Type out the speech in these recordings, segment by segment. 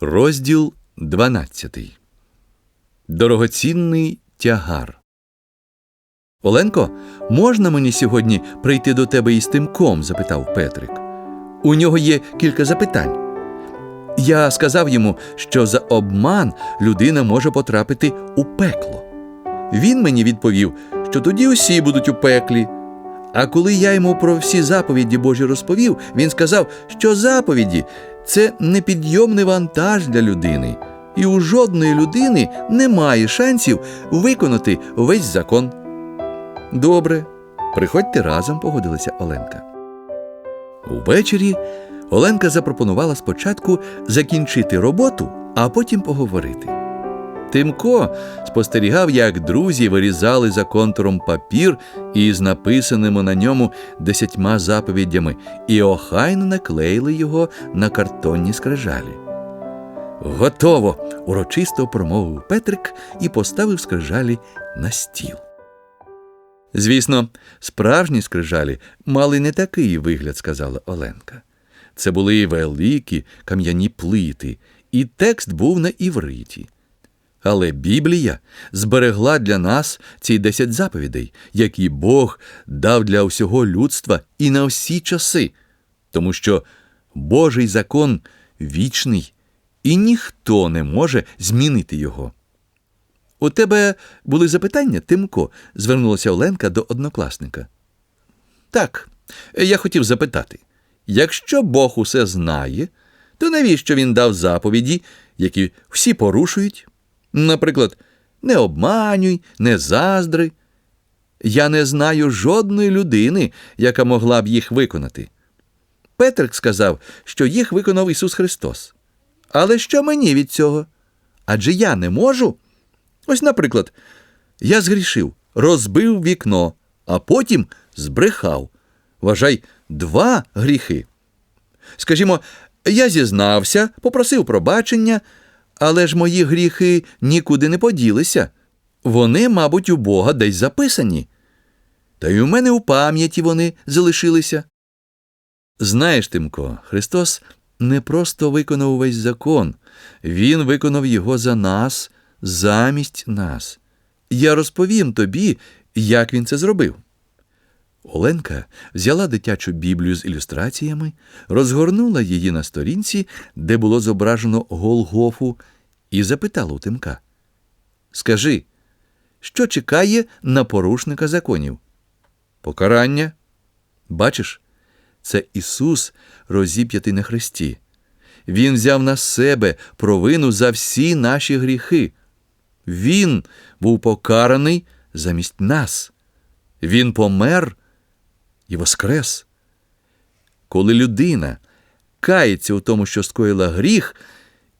Розділ 12. Дорогоцінний тягар. Оленко, можна мені сьогодні прийти до тебе із тимком? запитав Петрик. У нього є кілька запитань. Я сказав йому, що за обман людина може потрапити у пекло. Він мені відповів, що тоді усі будуть у пеклі. А коли я йому про всі заповіді Божі розповів, він сказав, що заповіді це непідйомний вантаж для людини, і у жодної людини немає шансів виконати весь закон. Добре, приходьте разом, погодилася Оленка. Увечері Оленка запропонувала спочатку закінчити роботу, а потім поговорити. Тимко спостерігав, як друзі вирізали за контуром папір із написаними на ньому десятьма заповідями і охайно наклеїли його на картонні скрижалі. Готово! урочисто промовив Петрик і поставив скрижалі на стіл. Звісно, справжні скрижалі мали не такий вигляд, сказала Оленка. Це були великі кам'яні плити, і текст був на івриті. Але Біблія зберегла для нас ці десять заповідей, які Бог дав для всього людства і на всі часи, тому що Божий закон вічний, і ніхто не може змінити його. У тебе були запитання, Тимко? звернулася Оленка до однокласника. Так, я хотів запитати якщо Бог усе знає, то навіщо він дав заповіді, які всі порушують? Наприклад, не обманюй, не заздри. Я не знаю жодної людини, яка могла б їх виконати. Петрик сказав, що їх виконав Ісус Христос. Але що мені від цього? Адже я не можу. Ось, наприклад, я згрішив, розбив вікно, а потім збрехав. Вважай, два гріхи. Скажімо, я зізнався, попросив пробачення, але ж мої гріхи нікуди не поділися. Вони, мабуть, у Бога десь записані. Та й у мене у пам'яті вони залишилися. Знаєш, Тимко, Христос не просто виконав увесь закон, Він виконав його за нас, замість нас. Я розповім тобі, як він це зробив. Оленка взяла дитячу біблію з ілюстраціями, розгорнула її на сторінці, де було зображено Голгофу, і запитала у Тимка: Скажи, що чекає на порушника законів? Покарання? Бачиш, це Ісус розіп'ятий на хресті. Він взяв на себе провину за всі наші гріхи. Він був покараний замість нас. Він помер і воскрес. Коли людина кається у тому, що скоїла гріх,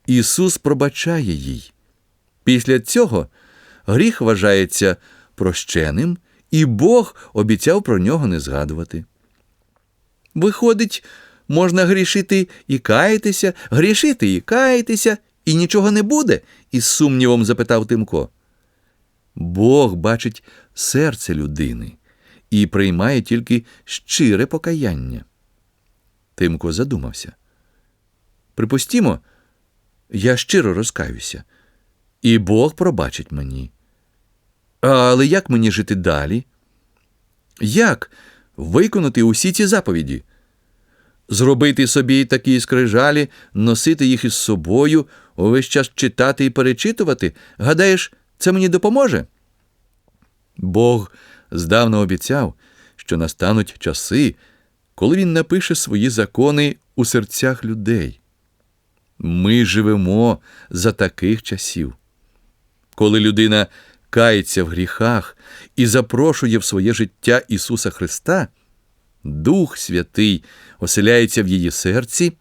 Ісус пробачає їй. Після цього гріх вважається прощеним, і Бог обіцяв про нього не згадувати. Виходить, можна грішити і каятися, грішити і каятися, і нічого не буде? із сумнівом запитав Тимко. Бог бачить серце людини і приймає тільки щире покаяння. Тимко задумався. Припустімо, я щиро розкаюся, і Бог пробачить мені. Але як мені жити далі? Як виконати усі ці заповіді? Зробити собі такі скрижалі, носити їх із собою, увесь час читати і перечитувати? Гадаєш, це мені допоможе? Бог здавна обіцяв, що настануть часи, коли він напише свої закони у серцях людей. Ми живемо за таких часів. Коли людина кається в гріхах і запрошує в своє життя Ісуса Христа, Дух Святий оселяється в її серці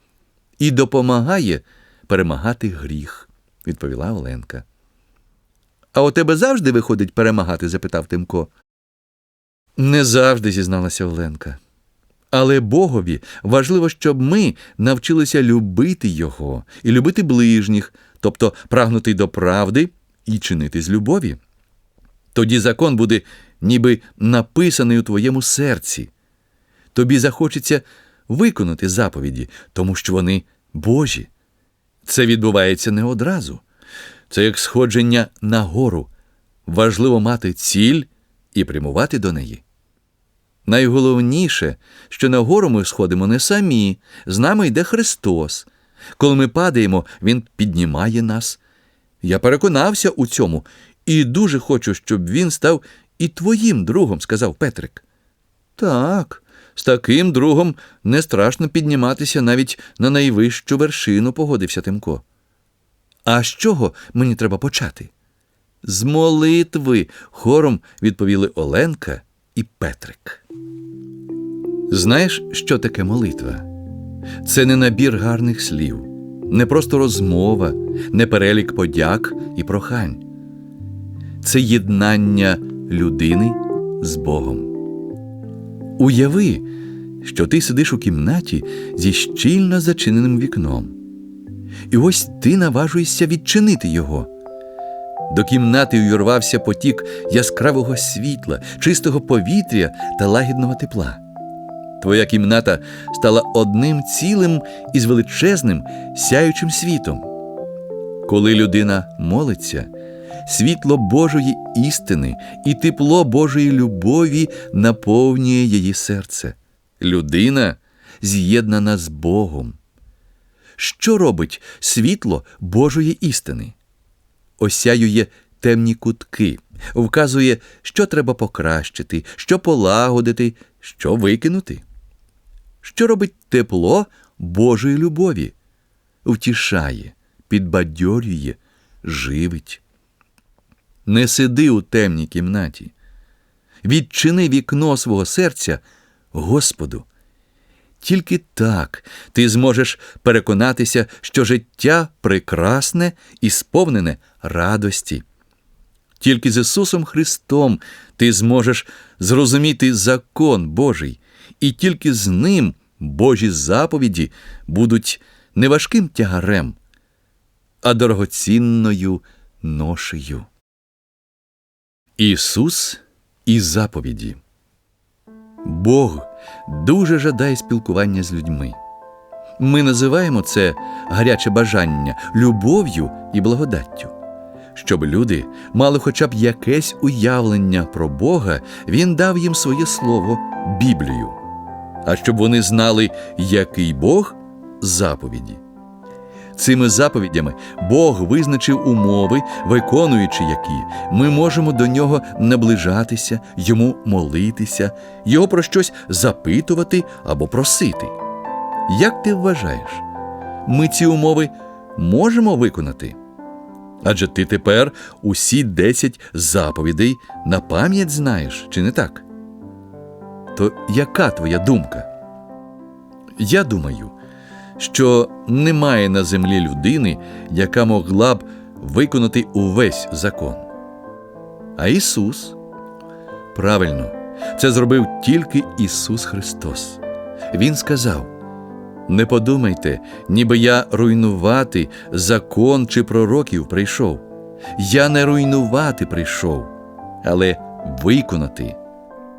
і допомагає перемагати гріх, відповіла Оленка. А у тебе завжди виходить перемагати? запитав Тимко. Не завжди, зізналася Оленка. Але Богові важливо, щоб ми навчилися любити Його і любити ближніх, тобто прагнути до правди і чинити з любові. Тоді закон буде ніби написаний у твоєму серці. Тобі захочеться виконати заповіді, тому що вони Божі. Це відбувається не одразу. Це як сходження на гору. Важливо мати ціль і прямувати до неї. Найголовніше, що на гору ми сходимо не самі, з нами йде Христос. Коли ми падаємо, Він піднімає нас. Я переконався у цьому і дуже хочу, щоб він став і твоїм другом, сказав Петрик. Так, з таким другом не страшно підніматися навіть на найвищу вершину, погодився Тимко. А з чого мені треба почати? З молитви, хором відповіли Оленка і Петрик. Знаєш, що таке молитва? Це не набір гарних слів, не просто розмова, не перелік подяк і прохань. Це єднання людини з Богом. Уяви, що ти сидиш у кімнаті зі щільно зачиненим вікном. І ось ти наважуєшся відчинити його. До кімнати увірвався потік яскравого світла, чистого повітря та лагідного тепла. Твоя кімната стала одним цілим із величезним сяючим світом. Коли людина молиться, світло Божої істини і тепло Божої любові наповнює її серце. Людина з'єднана з Богом. Що робить світло Божої істини? Осяює темні кутки, вказує, що треба покращити, що полагодити, що викинути. Що робить тепло Божої любові? Втішає, підбадьорює, живить. Не сиди у темній кімнаті. Відчини вікно свого серця Господу. Тільки так ти зможеш переконатися, що життя прекрасне і сповнене радості. Тільки з Ісусом Христом ти зможеш зрозуміти закон Божий, і тільки з Ним Божі заповіді будуть не важким тягарем, а дорогоцінною ношею. Ісус і заповіді. Бог дуже жадає спілкування з людьми. Ми називаємо це гаряче бажання любов'ю і благодаттю. Щоб люди мали хоча б якесь уявлення про Бога, Він дав їм своє слово Біблію. А щоб вони знали, який Бог заповіді. Цими заповідями Бог визначив умови, виконуючи які ми можемо до нього наближатися, йому молитися, його про щось запитувати або просити. Як ти вважаєш, ми ці умови можемо виконати? Адже ти тепер усі десять заповідей на пам'ять знаєш, чи не так? То яка твоя думка? Я думаю, що немає на землі людини, яка могла б виконати увесь закон. А Ісус правильно, це зробив тільки Ісус Христос. Він сказав: Не подумайте, ніби я руйнувати закон чи пророків прийшов. Я не руйнувати прийшов, але виконати.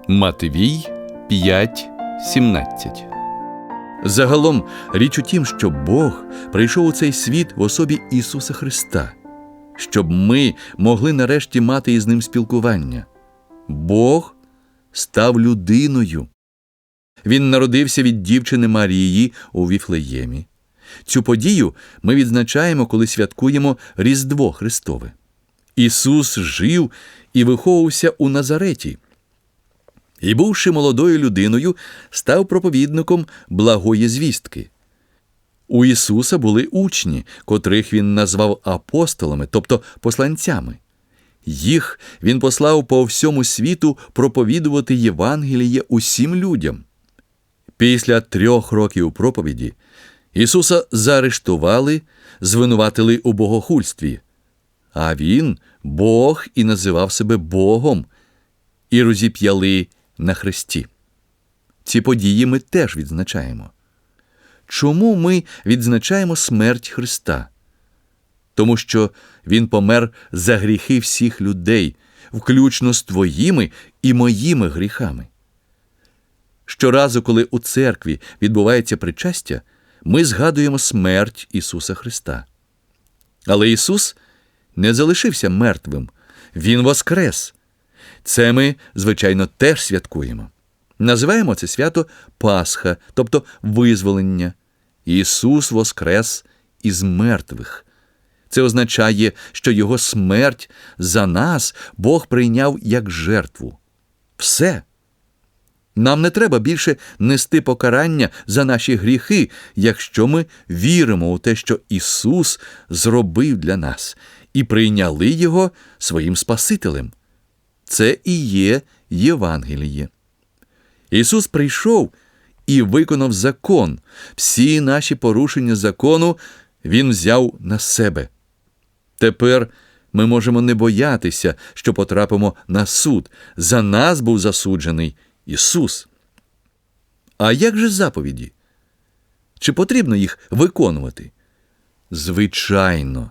Матвій 5, 17 Загалом річ у тім, що Бог прийшов у цей світ в особі Ісуса Христа, щоб ми могли нарешті мати із Ним спілкування. Бог став людиною. Він народився від дівчини Марії у Віфлеємі. Цю подію ми відзначаємо, коли святкуємо Різдво Христове. Ісус жив і виховувався у Назареті і, бувши молодою людиною, став проповідником благої звістки. У Ісуса були учні, котрих Він назвав апостолами, тобто посланцями. Їх Він послав по всьому світу проповідувати Євангеліє усім людям. Після трьох років проповіді Ісуса заарештували, звинуватили у богохульстві, а Він Бог і називав себе Богом, і розіп'яли на хресті. Ці події ми теж відзначаємо. Чому ми відзначаємо смерть Христа? Тому що Він помер за гріхи всіх людей, включно з твоїми і моїми гріхами. Щоразу, коли у церкві відбувається причастя, ми згадуємо смерть Ісуса Христа. Але Ісус не залишився мертвим, Він воскрес. Це ми, звичайно, теж святкуємо. Називаємо це свято Пасха, тобто визволення. Ісус воскрес із мертвих. Це означає, що Його смерть за нас Бог прийняв як жертву. Все. Нам не треба більше нести покарання за наші гріхи, якщо ми віримо у те, що Ісус зробив для нас, і прийняли Його своїм Спасителем. Це і є Євангеліє. Ісус прийшов і виконав закон. Всі наші порушення закону Він взяв на себе. Тепер ми можемо не боятися, що потрапимо на суд. За нас був засуджений Ісус. А як же заповіді? Чи потрібно їх виконувати? Звичайно.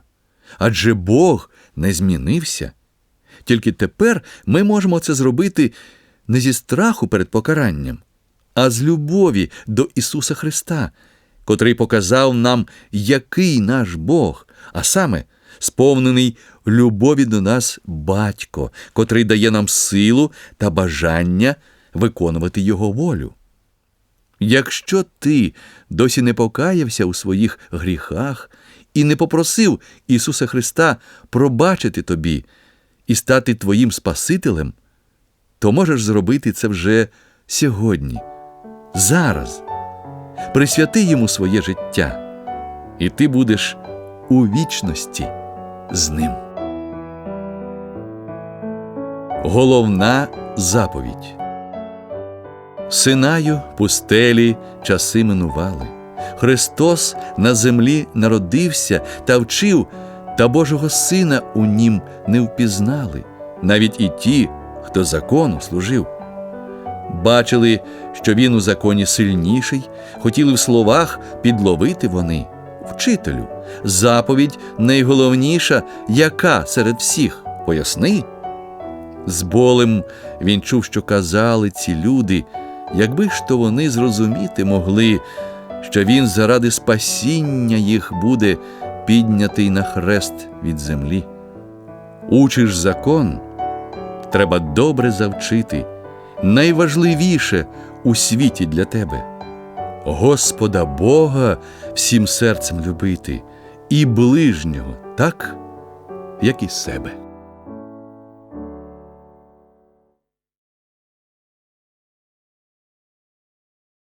Адже Бог не змінився. Тільки тепер ми можемо це зробити не зі страху перед покаранням, а з любові до Ісуса Христа, котрий показав нам, який наш Бог, а саме сповнений любові до нас батько, котрий дає нам силу та бажання виконувати Його волю. Якщо ти досі не покаявся у своїх гріхах і не попросив Ісуса Христа пробачити тобі і стати твоїм Спасителем, то можеш зробити це вже сьогодні, зараз. Присвяти йому своє життя, і ти будеш у вічності з ним. Головна заповідь. Синаю, пустелі часи минували. Христос на землі народився та вчив, та Божого Сина у нім не впізнали, навіть і ті, хто закону служив. Бачили, що він у законі сильніший, хотіли в словах підловити вони. Вчителю, заповідь найголовніша, яка серед всіх, поясни. З болем він чув, що казали ці люди, якби ж то вони зрозуміти могли, що він заради спасіння їх буде піднятий на хрест від землі. Учиш закон, треба добре завчити, найважливіше у світі для тебе. Господа Бога всім серцем любити і ближнього так, як і себе.